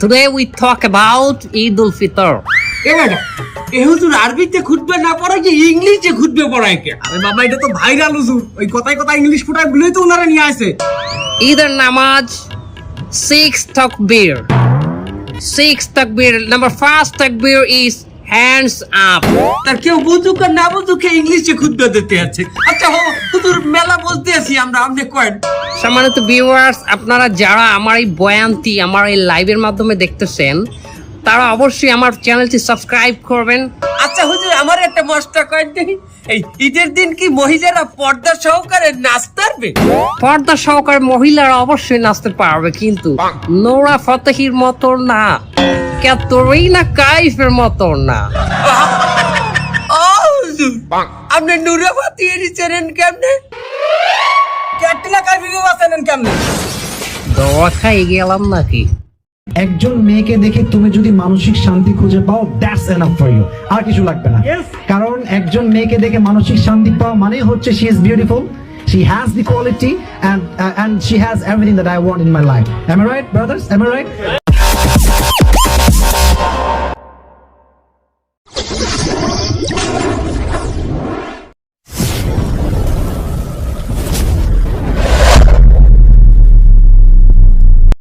Today we talk about Eid ul Fitr. এ madam এ হুজুর আরবিতে খুঁজবে না পড়ায় যে ইংলিশে পড়ায় কে আরে বাবা এটা তো ভাইরাল হুজুর ওই কথায় ইংলিশ ফুটায় বলেই তো ওনারা নিয়ে আসে Either namaz, six takbir. Six takbir. Number first takbir is hands up. তার কেউ বুঝুক আর না বুঝুক ইংলিশে দিতে আছে হুজুর মেলা বলতে আছি আমরা আপনি কয়েন সম্মানিত ভিউয়ার্স আপনারা যারা আমার এই বয়ানটি আমার এই লাইভের মাধ্যমে দেখতেছেন তারা অবশ্যই আমার চ্যানেলটি সাবস্ক্রাইব করবেন। আচ্ছা হুজুর আমার একটা মস্তা কয়েন এই ঈদের দিন কি মহিলারা পর্দা সহকারে নাচ পারবে? পর্দা সহকারে মহিলারা অবশ্যই নাচতে পারবে কিন্তু নোরা ফতেহির মতো না ক্যাতরিনা কাইফের মতো না। ও হুজুর। আপনি নুরাবাতি এর চেনেন কেমনে? ক্যাটরিনা কাইফিকে বাঁচালেন কেমনে? দোয়া খাই গেলাম নাকি? একজন মেয়েকে দেখে তুমি যদি মানসিক শান্তি খুঁজে পাও দ্যাটস এনাফ ফর ইউ আর কিছু লাগবে না। কারণ একজন মেয়েকে দেখে মানসিক শান্তি পাওয়া মানে হচ্ছে she is beautiful she has the quality and uh, and she has everything that i want in my life. Am i right brothers? Am i right?